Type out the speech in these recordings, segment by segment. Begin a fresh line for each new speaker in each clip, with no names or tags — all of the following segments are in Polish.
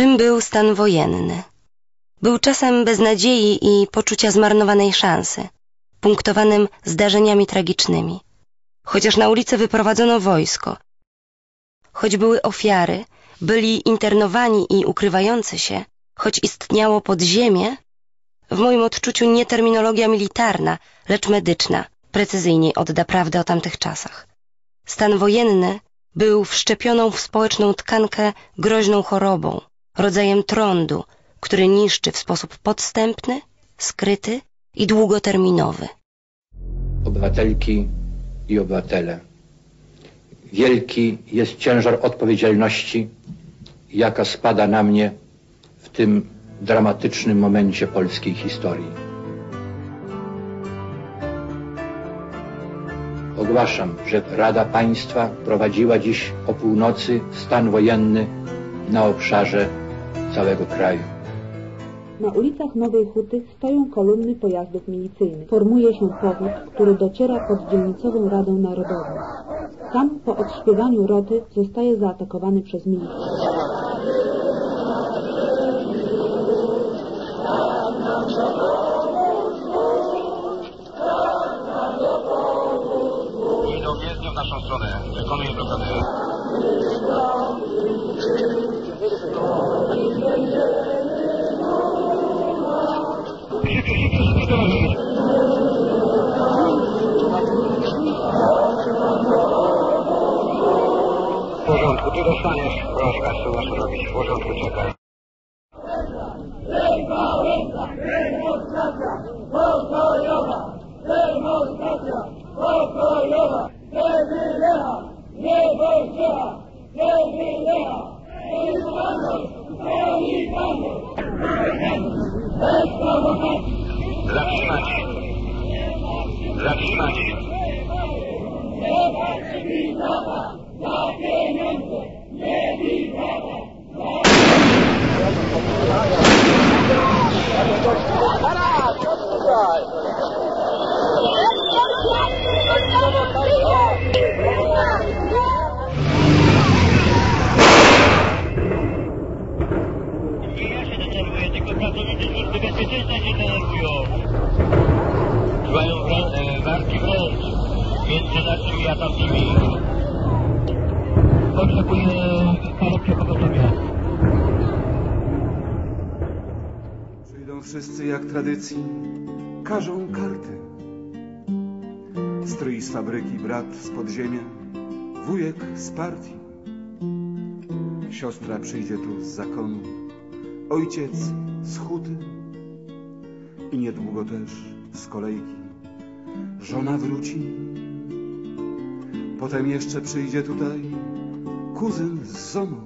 Czym był stan wojenny? Był czasem beznadziei i poczucia zmarnowanej szansy, punktowanym zdarzeniami tragicznymi. Chociaż na ulicę wyprowadzono wojsko, choć były ofiary, byli internowani i ukrywający się, choć istniało podziemie, w moim odczuciu nie terminologia militarna, lecz medyczna precyzyjniej odda prawdę o tamtych czasach. Stan wojenny był wszczepioną w społeczną tkankę groźną chorobą, rodzajem trądu, który niszczy w sposób podstępny, skryty i długoterminowy.
Obywatelki i obywatele, wielki jest ciężar odpowiedzialności, jaka spada na mnie w tym dramatycznym momencie polskiej historii. Ogłaszam, że Rada Państwa prowadziła dziś o północy stan wojenny na obszarze całego kraju.
Na ulicach Nowej Huty stoją kolumny pojazdów milicyjnych. Formuje się powód, który dociera pod dzielnicową Radę Narodową. Tam po odśpiewaniu roty zostaje zaatakowany przez milicję.
Idą jezdnią w naszą stronę. Wykonuję blokadę. Ty dostaniesz. Proszę Państwa, masz robić. W porządku, czekaj. Zatrzymać. Zatrzymać.
Nie ja się Potrzebuję karetkę pogotowia.
Wszyscy jak tradycji, każą karty. Stryj z fabryki, brat z podziemia, wujek z partii. Siostra przyjdzie tu z zakonu, ojciec z huty i niedługo też z kolejki. Żona wróci, potem jeszcze przyjdzie tutaj kuzyn z żoną.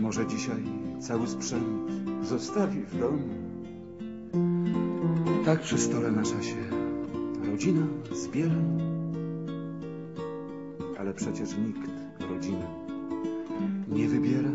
Może dzisiaj cały sprzęt zostawi w domu. Tak przy stole na czasie rodzina zbiera, ale przecież nikt rodziny nie wybiera.